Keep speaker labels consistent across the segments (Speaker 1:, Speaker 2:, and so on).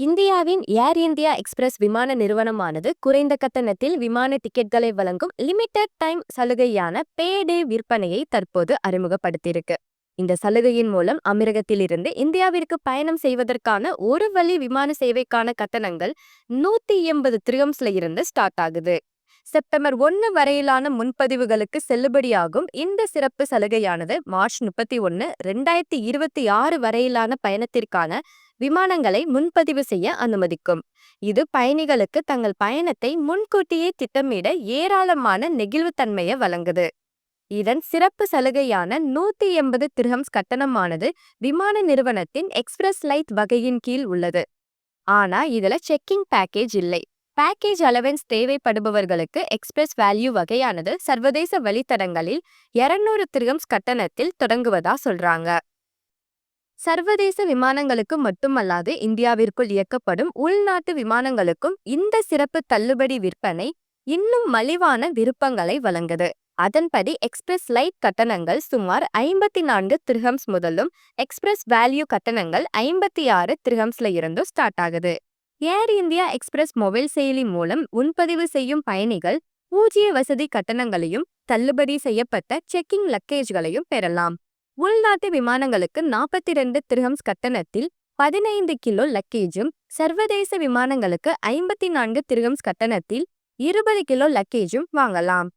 Speaker 1: இந்தியாவின் ஏர் India express விமான நிறுவனமானது குறைந்த கட்டணத்தில் விமான டிக்கெட்களை வழங்கும் லிமிடெட் டைம் சலுகையான பே டே விற்பனையை தற்போது அறிமுகப்படுத்தியிருக்கு. இந்த சலுகையின் மூலம் அமிரகத்திலிருந்து இந்தியாவிற்கு பயணம் செய்வதற்கான ஒரு வழி விமான சேவைக்கான கட்டணங்கள் நூத்தி எண்பது திரியம்ஸ்ல இருந்து ஸ்டார்ட் ஆகுது. செப்டம்பர் ஒன்று வரையிலான முன்பதிவுகளுக்கு செல்லுபடியாகும் இந்த சிறப்பு சலுகையானது மார்ச் முப்பத்தி ஒன்று ரெண்டாயிரத்தி இருபத்தி ஆறு வரையிலான பயணத்திற்கான விமானங்களை முன்பதிவு செய்ய அனுமதிக்கும். இது பயணிகளுக்கு தங்கள் பயணத்தை முன்கூட்டியே திட்டமிட ஏராளமான நெகிழ்வுத்தன்மையை வழங்குது. இதன் சிறப்பு சலுகையான நூத்தி எண்பது திருஹம்ஸ் கட்டணமானது விமான நிறுவனத்தின் எக்ஸ்பிரஸ் லைட் வகையின் கீழ் உள்ளது. ஆனா இதுல செக்கிங் பேக்கேஜ் இல்லை. பேக்கேஜ் அலவன்ஸ் தேவைப்படுபவர்களுக்கு எக்ஸ்பிரஸ் வேல்யூ வகையானது சர்வதேச வழித்தடங்களில் இருநூறு திருகம்ஸ் கட்டணத்தில் தொடங்குவதா சொல்றாங்க. சர்வதேச விமானங்களுக்கு மட்டுமல்லாது இந்தியாவிற்குள் இயக்கப்படும் உள்நாட்டு விமானங்களுக்கும் இந்த சிறப்பு தள்ளுபடி விற்பனை இன்னும் மலிவான விருப்பங்களை வழங்குது. அதன்படி எக்ஸ்பிரஸ் லைட் கட்டணங்கள் சுமார் ஐம்பத்தி நான்கு திரஹம்ஸ் முதலும் எக்ஸ்பிரஸ் வேல்யூ கட்டணங்கள் ஐம்பத்தி ஆறு திரஹம்ஸ்ல இருந்தும் ஸ்டார்ட் ஆகுது. ஏர் இந்தியா எக்ஸ்பிரஸ் மொபைல் செயலி மூலம் முன்பதிவு செய்யும் பயணிகள் பூஜ்ய வசதி கட்டணங்களையும் தள்ளுபடி செய்யப்பட்ட செக்கிங் லக்கேஜ்களையும் பெறலாம். உள்நாட்டு விமானங்களுக்கு நாற்பத்தி ரெண்டு திருஹம்ஸ் கட்டணத்தில் பதினைந்து கிலோ லக்கேஜும் சர்வதேச விமானங்களுக்கு ஐம்பத்தி நான்கு திருஹம்ஸ் கட்டணத்தில் இருபது கிலோ லக்கேஜும் வாங்கலாம்.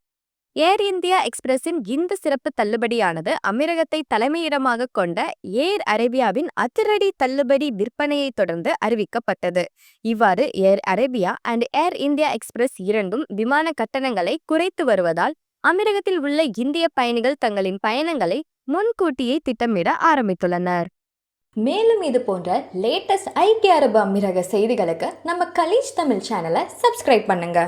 Speaker 1: ஏர் இந்தியா எக்ஸ்பிரஸின் இந்த சிறப்பு தள்ளுபடியானது அமீரகத்தை தலைமையிடமாக கொண்ட ஏர் அரேபியாவின் அதிரடி தள்ளுபடி விற்பனையை தொடர்ந்து அறிவிக்கப்பட்டது. இவ்வாறு Air Arabia and Air India Express இரண்டும் விமான கட்டணங்களை குறைத்து வருவதால் அமீரகத்தில் உள்ள இந்திய பயணிகள் தங்களின் பயணங்களை முன்கூட்டியே திட்டமிட ஆரம்பித்துள்ளனர்.
Speaker 2: மேலும் இது போன்ற லேட்டஸ்ட் ஐக்கிய அரபு அமீரக செய்திகளுக்கு நம்ம கலீஜ் தமிழ் சேனலை சப்ஸ்கிரைப் பண்ணுங்க.